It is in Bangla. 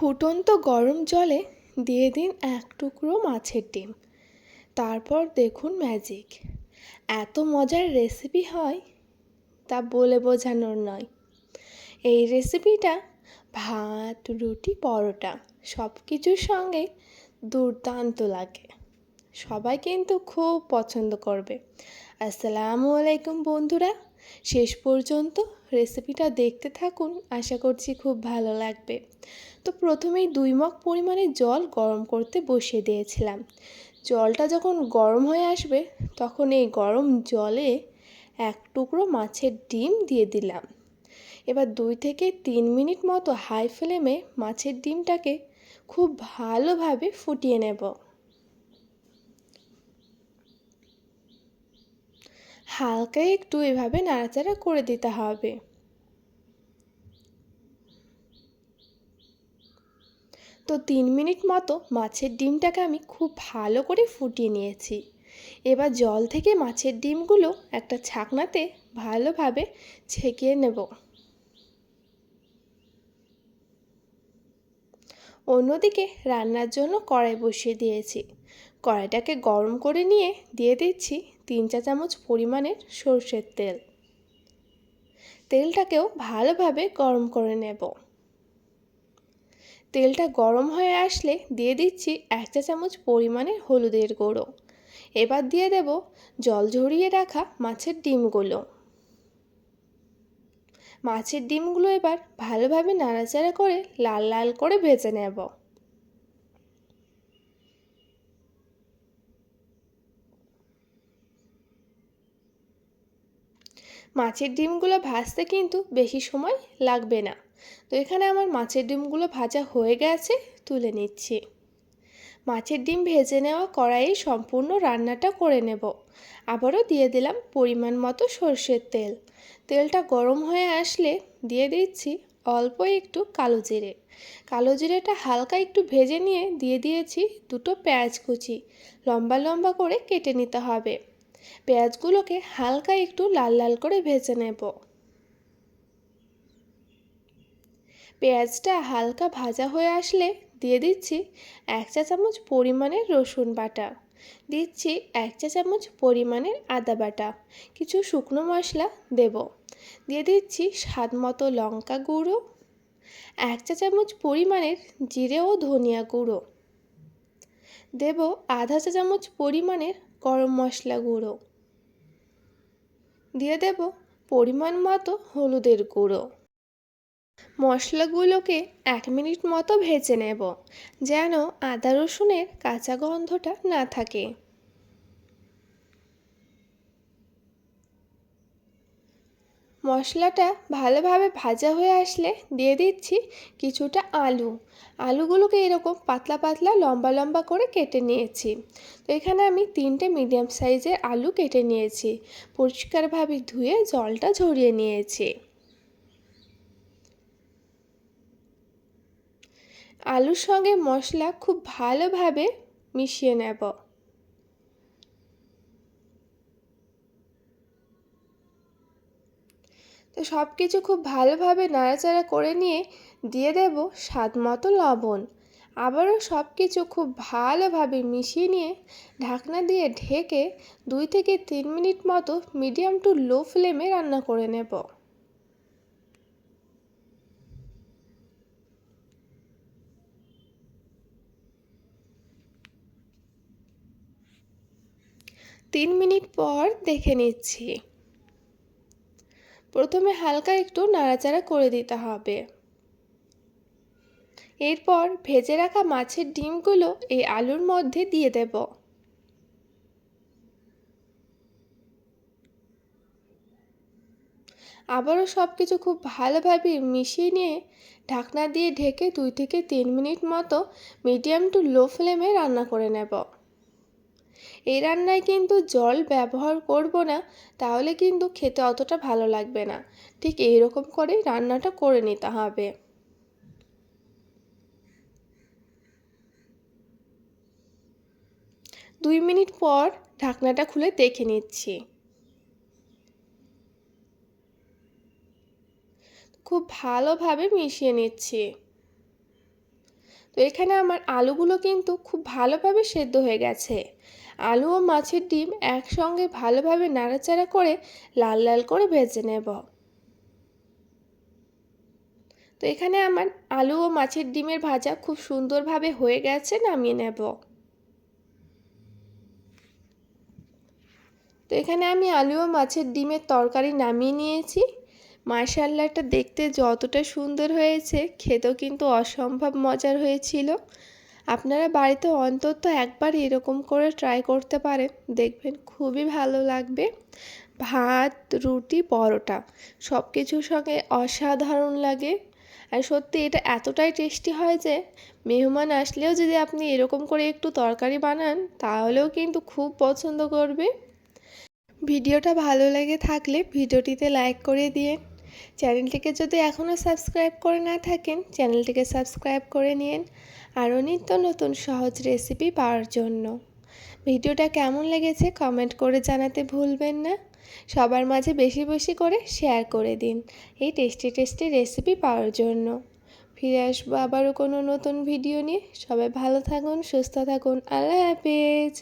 ফুটন্ত গরম জলে দিয়ে দিন এক টুকরো মাছের ডিম। তারপর দেখুন ম্যাজিক এত মজার রেসিপি হয় তা বলে বোঝানোর নয়। এই রেসিপিটা ভাত, রুটি, পরোটা সব কিছুর সঙ্গে দুর্দান্ত লাগে। সবাই কিন্তু খুব পছন্দ করবে। আসসালামু আলাইকুম বন্ধুরা। শেষ পর্যন্ত রেসিপিটা দেখতে থাকুন, আশা করছি খুব ভালো লাগবে। তো প্রথমেই দুই মগ পরিমাণে জল গরম করতে বসিয়ে দিয়েছিলাম। জলটা যখন গরম হয়ে আসবে, তখন এই গরম জলে এক টুকরো মাছের ডিম দিয়ে দিলাম। এবার দুই থেকে তিন মিনিট মতো হাই ফ্লেমে মাছের ডিমটাকে খুব ভালোভাবে ফুটিয়ে নেব। হালকা একটু এভাবে নাড়াচাড়া করে দিতে হবে। তো তিন মিনিট মতো মাছের ডিমটাকে আমি খুব ভালো করে ফুটিয়ে নিয়েছি। এবার জল থেকে মাছের ডিমগুলো একটা ছাকনাতে ভালোভাবে ছেঁকিয়ে নেব। অন্যদিকে রান্নার জন্য কড়াই বসিয়ে দিয়েছি। কড়াইটাকে গরম করে নিয়ে দিয়ে দিচ্ছি তিন চা চামচ পরিমাণের সর্ষের তেল। তেলটাকেও ভালোভাবে গরম করে নেব। তেলটা গরম হয়ে আসলে দিয়ে দিচ্ছি এক চা চামচ পরিমাণের হলুদের গুঁড়ো। এবার দিয়ে দেব জল ঝরিয়ে রাখা মাছের ডিমগুলো। মাছের ডিমগুলো এবার ভালোভাবে নাড়াচাড়া করে লাল লাল করে ভেজে নেব। মাছের ডিমগুলো ভাজতে কিন্তু বেশি সময় লাগবে না। তো এখানে আমার মাছের ডিমগুলো ভাজা হয়ে গেছে, তুলে নিচ্ছি। মাছের ডিম ভেজে নেওয়া কড়াইয়ে সম্পূর্ণ রান্নাটা করে নেব। আবারও দিয়ে দিলাম পরিমাণ মতো সর্ষের তেল। তেলটা গরম হয়ে আসলে দিয়ে দিচ্ছি অল্প একটু কালো জিরে। কালো জিরেটা হালকা একটু ভেজে নিয়ে দিয়ে দিয়েছি দুটো পেঁয়াজ কুচি। লম্বা লম্বা করে কেটে নিতে হবে। পেঁয়াজগুলোকে হালকা একটু লাল লাল করে ভেজে নেব। পেঁয়াজটা হালকা ভাজা হয়ে আসলে দিয়ে দিচ্ছি এক চা চামচ পরিমাণের রসুন বাটা। দিচ্ছি এক চা চামচ পরিমাণের আদা বাটা। কিছু শুকনো মশলা দেব। দিয়ে দিচ্ছি স্বাদ মতো লঙ্কা গুঁড়ো। এক চা চামচ পরিমাণের জিরে ও ধনিয়া গুঁড়ো। দেব আধা চা চামচ পরিমাণের গরম মশলা গুঁড়ো। দিয়ে দেব পরিমাণ মতো হলুদের গুঁড়ো। মশলাগুলোকে এক মিনিট মতো ভেজে নেব, যেন আদা রসুনের কাঁচা গন্ধটা না থাকে। মশলাটা ভালোভাবে ভাজা হয়ে আসলে দিয়ে দিচ্ছি কিছুটা আলু। আলুগুলোকে এরকম পাতলা পাতলা লম্বা লম্বা করে কেটে নিয়েছি। তো এখানে আমি তিনটে মিডিয়াম সাইজের আলু কেটে নিয়েছি। পরিষ্কারভাবে ধুয়ে জলটা ঝরিয়ে নিয়েছি। আলুর সঙ্গে মশলা খুব ভালোভাবে মিশিয়ে নেব। তো সব কিছু খুব ভালোভাবে নাড়াচাড়া করে নিয়ে দিয়ে দেব স্বাদ মতো লবণ। আবারও সব কিছু খুব ভালোভাবে মিশিয়ে নিয়ে ঢাকনা দিয়ে ঢেকে দুই থেকে তিন মিনিট মতো মিডিয়াম টু লো ফ্লেমে রান্না করে নেব। তিন মিনিট পর দেখে নিচ্ছি। প্রথমে হালকা একটু নাড়াচাড়া করে দিতে হবে। এরপর ভেজে রাখা মাছের ডিমগুলো এই আলুর মধ্যে দিয়ে দেব। আবারও সব কিছু খুব ভালোভাবে মিশিয়ে নিয়ে ঢাকনা দিয়ে ঢেকে দুই থেকে তিন মিনিট মতো মিডিয়াম টু লো ফ্লেমে রান্না করে নেব। এই রান্নায় কিন্তু জল ব্যবহার করব না, তাহলে কিন্তু খেতে অতটা ভালো লাগবে না। ঠিক এই রকম করে রান্নাটা করে নিতে হবে। দুই মিনিট পর ঢাকনাটা খুলে দেখে নিচ্ছি। খুব ভালোভাবে মিশিয়ে নিচ্ছি। তো এখানে আমার আলুগুলো কিন্তু খুব ভালোভাবে সেদ্ধ হয়ে গেছে। আলু ও মাছের ডিম একসঙ্গে ভালোভাবে নাড়াচাড়া করে লাল লাল করে ভেজে নেব। তো এখানে আমার আলু ও মাছের ডিমের ভাজা খুব সুন্দরভাবে হয়ে গেছে, নামিয়ে নেব। তো এখানে আমি আলু ও মাছের ডিমের তরকারি নামিয়ে নিয়েছি। মার্শাল্লাটা দেখতে যতটা সুন্দর হয়েছে, খেতেও কিন্তু অসম্ভব মজার হয়েছিল। আপনারা বাড়িতে অন্তত একবার এরকম করে ট্রাই করতে পারেন, দেখবেন খুবই ভালো লাগবে। ভাত, রুটি, পরোটা সব কিছুর সঙ্গে অসাধারণ লাগে। আর সত্যি এটা এতটাই টেস্টি হয় যে, মেহমান আসলেও যদি আপনি এরকম করে একটু তরকারি বানান, তাহলেও কিন্তু খুব পছন্দ করবে। ভিডিওটা ভালো লেগে থাকলে ভিডিওটিতে লাইক করে দিয়ে চ্যানেলটিকে যদি এখনও সাবস্ক্রাইব করে না থাকেন, চ্যানেলটিকে সাবস্ক্রাইব করে নিন। আরও নিত্য নতুন সহজ রেসিপি পাওয়ার জন্য। ভিডিওটা কেমন লেগেছে কমেন্ট করে জানাতে ভুলবেন না। সবার মাঝে বেশি বেশি করে শেয়ার করে দিন এই টেস্টি টেস্টি রেসিপি পাওয়ার জন্য। ফিরে আসব আবারও কোনো নতুন ভিডিও নিয়ে। সবাই ভালো থাকুন, সুস্থ থাকুন। আল্লাহ হাফেজ।